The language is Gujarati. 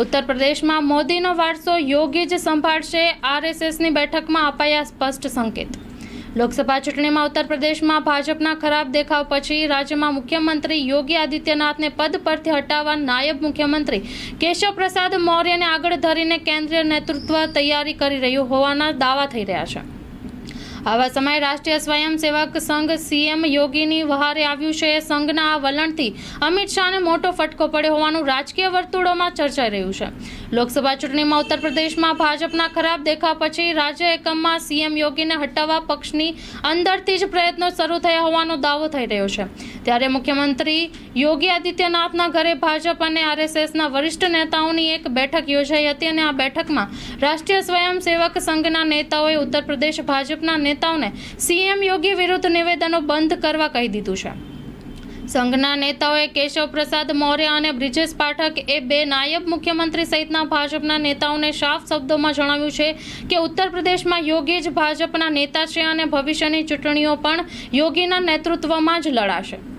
ઉત્તર પ્રદેશમાં મોદીનો વારસો યોગી જ સંભાળશે. આરએસએસની બેઠકમાં અપાયા સ્પષ્ટ સંકેત. લોકસભા ચૂંટણીમાં ઉત્તર પ્રદેશમાં ભાજપના ખરાબ દેખાવ પછી રાજ્યમાં મુખ્યમંત્રી યોગી આદિત્યનાથને પદ પરથી હટાવવા નાયબ મુખ્યમંત્રી કેશવ પ્રસાદ મૌર્યને આગળ ધરીને કેન્દ્રીય નેતૃત્વ તૈયારી કરી રહ્યું હોવાના દાવા થઈ રહ્યા છે. આવા સમયે રાષ્ટ્રીય સ્વયંસેવક સંઘ સીએમ યોગીની વહારે આવ્યું છે. સંઘના આ વલણથી અમિત શાહને મોટો ફટકો પડ્યો હોવાનું રાજકીય વર્તુળોમાં ચર્ચાઈ રહ્યું છે. લોકસભા ચૂંટણીમાં ઉત્તર પ્રદેશમાં ભાજપના ખરાબ દેખાવ પછી રાજ્ય એકમમાં સીએમ યોગીને હટાવવા પક્ષની અંદરથી જ પ્રયત્નો શરૂ થયા હોવાનો દાવો થઈ રહ્યો છે. ત્યારે મુખ્યમંત્રી યોગી આદિત્યનાથના ઘરે ભાજપ અને આરએસએસના વરિષ્ઠ નેતાઓની એક બેઠક યોજાઈ હતી અને આ બેઠકમાં રાષ્ટ્રીય સ્વયંસેવક સંઘના નેતાઓએ ઉત્તર પ્રદેશ ભાજપના નેતાઓને સીએમ યોગી વિરુદ્ધ નિવેદનો બંધ કરવા કહી દીધું છે. સંઘના નેતાઓએ કેશવ પ્રસાદ મૌર્ય અને બ્રિજેશ પાઠક એ બે નાયબ મુખ્યમંત્રી સહિતના ભાજપના નેતાઓને સાફ શબ્દોમાં જણાવ્યું છે કે ઉત્તર પ્રદેશમાં યોગી જ ભાજપના નેતા છે અને ભવિષ્યની ચૂંટણીઓ પણ યોગીના નેતૃત્વમાં જ લડાશે.